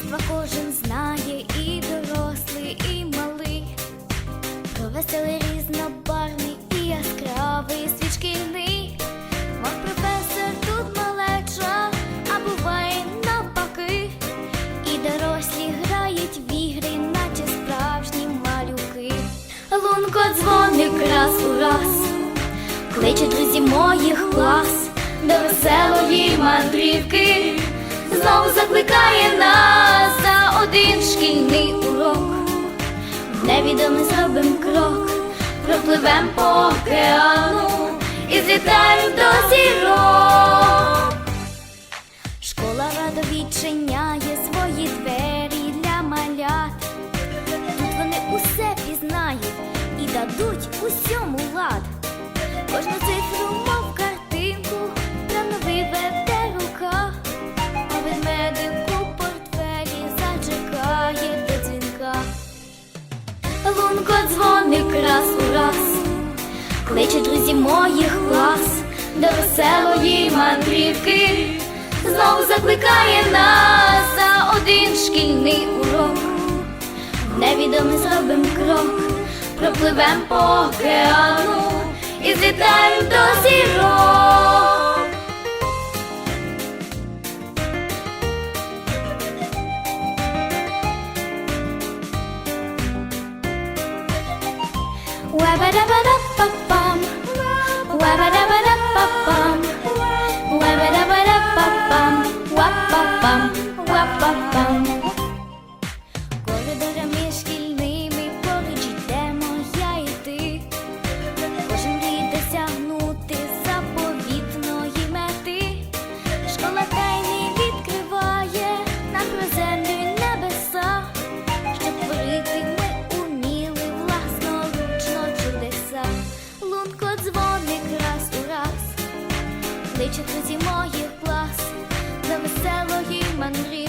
дитинства кожен знає, і дорослий, і малий, Про веселий різнобарний і яскравий світ шкільний Мов професор тут малеча, а буває навпаки, і дорослі грають в ігри, наче справжні малюки. Лунко дзвоник раз у раз, кличуть друзі моїх клас, до веселої мандрівки. Знову закликає нас за один шкільний урок. В невідомий зробим крок, пропливем по океану і злітаємо до зірок. Школа радо відчиняє свої двері для малят. Тут вони усе пізнають і дадуть усьому лад. Лунко дзвоник раз у раз, кличе друзі моїх клас до веселої мандрівки, знову закликає нас за один шкільний урок. Невідомий зробим крок, пропливем по океану і злітаємо до зірок. Wabba dabba дзвоник раз у раз, кличе друзі моїх клас до веселої мандрівки.